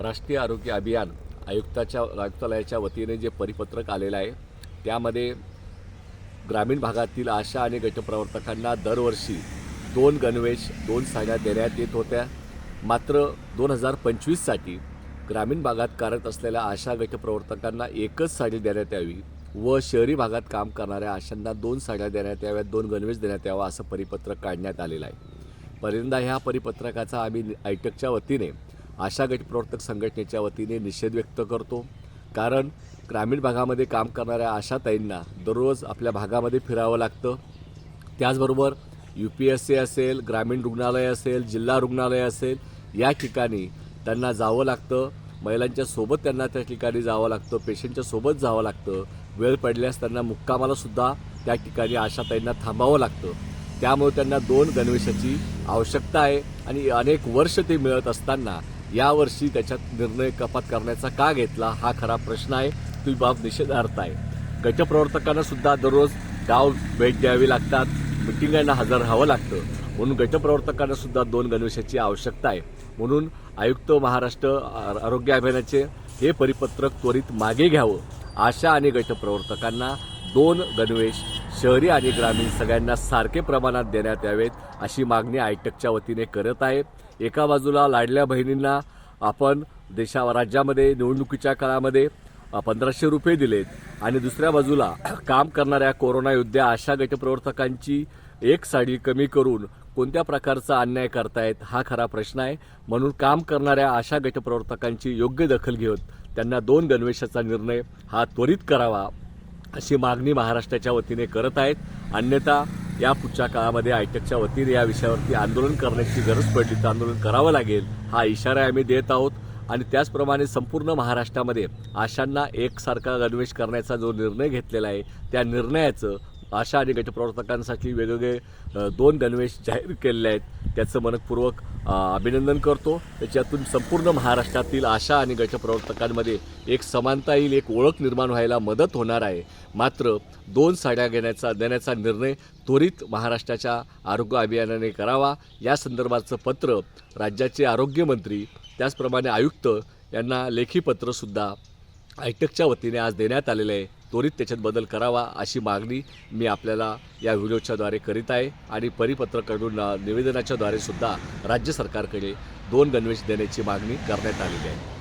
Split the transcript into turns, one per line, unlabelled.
राष्ट्रीय आरोग्य अभियान आयुक्ताच्या आयुक्तालयाच्या वतीने जे परिपत्रक आलेलं आहे त्यामध्ये ग्रामीण भागातील आशा आणि गटप्रवर्तकांना दरवर्षी दोन गणवेश दोन साड्या देण्यात येत होत्या. मात्र दोन हजार पंचवीससाठी ग्रामीण भागात कार्यरत असलेल्या आशा गटप्रवर्तकांना एकच साडी देण्यात यावी व शहरी भागात काम करणाऱ्या आशांना दोन साड्या देण्यात याव्यात दोन गणवेश देण्यात यावा असं परिपत्रक काढण्यात आलेलं आहे. पहिल्यांदा ह्या परिपत्रकाचा आम्ही आयटकच्या वतीने आशा गटप्रवर्तक संघटनेच्या वतीने निषेध व्यक्त करतो. कारण ग्रामीण भागामध्ये काम करणाऱ्या आशाताईंना दररोज आपल्या भागामध्ये फिरावं लागतं. त्याचबरोबर यू पी एस सी असेल ग्रामीण रुग्णालय असेल जिल्हा रुग्णालय असेल या ठिकाणी त्यांना जावं लागतं. महिलांच्या सोबत त्यांना त्या ठिकाणी जावं लागतं पेशंटच्या सोबत जावं लागतं. वेळ पडल्यास त्यांना मुक्कामालासुद्धा त्या ठिकाणी आशाताईंना थांबावं लागतं. त्यामुळे त्यांना दोन गणवेशाची आवश्यकता आहे आणि अनेक वर्ष ते मिळत असताना यावर्षी त्याच्यात निर्णय कपात करण्याचा का घेतला हा खरा प्रश्न आहे ती बाब निषेधार्थ आहे. गटप्रवर्तकांना सुद्धा दररोज गाव भेट द्यावी लागतात मिटिंगांना हजर राहावं लागतं. म्हणून गटप्रवर्तकांना सुद्धा दोन गणवेशाची आवश्यकता आहे. म्हणून आयुक्त महाराष्ट्र आरोग्य अभियानाचे हे परिपत्रक त्वरित मागे घ्यावं. आशा आणि गटप्रवर्तकांना दोन गणवेश शहरी आणि ग्रामीण सगळ्यांना सारखे प्रमाणात देण्यात यावेत अशी मागणी आयटकच्या वतीने करत आहे. एका बाजूला लाडल्या बहिणींना आपण देशा राज्यामध्ये निवडणुकीच्या काळामध्ये पंधराशे रुपये दिलेत आणि दुसऱ्या बाजूला काम करणाऱ्या कोरोना योद्ध्या आशा गटप्रवर्तकांची एक साडी कमी करून कोणत्या प्रकारचा अन्याय करतायत हा खरा प्रश्न आहे. म्हणून काम करणाऱ्या आशा गटप्रवर्तकांची योग्य दखल घेऊन त्यांना दोन गणवेशाचा निर्णय हा त्वरित करावा अशी मागणी महाराष्ट्राच्या वतीने करत आहेत. अन्यथा या पुढच्या काळामध्ये आयटकच्या वतीने या विषयावरती आंदोलन करण्याची गरज पडली तर आंदोलन करावं लागेल हा इशारा आम्ही देत आहोत. आणि त्याचप्रमाणे संपूर्ण महाराष्ट्रामध्ये आशांना एकसारखा गणवेश करण्याचा जो निर्णय घेतलेला आहे त्या निर्णयाचं आशा आणि गटप्रवर्तकांसाठी वेगवेगळे दोन गणवेश जाहीर केलेले आहेत. त्याचं मनपूर्वक अभिनंदन करतो. त्याच्यातून संपूर्ण महाराष्ट्रातील आशा आणि गटप्रवर्तकांमध्ये एक समानता येईल एक ओळख निर्माण व्हायला मदत होणार आहे. मात्र दोन साड्या घेण्याचा देण्याचा निर्णय त्वरित महाराष्ट्राच्या आरोग्य अभियानाने करावा. या संदर्भाचं पत्र राज्याचे आरोग्यमंत्री त्याचप्रमाणे आयुक्त यांना लेखी पत्रसुद्धा आयटकच्या वतीने आज देण्यात आलेलं आहे. त्वरित त्याच्यात बदल करावा अशी मागणी मी आपल्याला या व्हिडिओच्याद्वारे करीत आहे आणि परिपत्रकडून निवेदनाच्याद्वारे सुद्धा राज्य सरकारकडे दोन गणवेश देण्याची मागणी करण्यात आलेली आहे.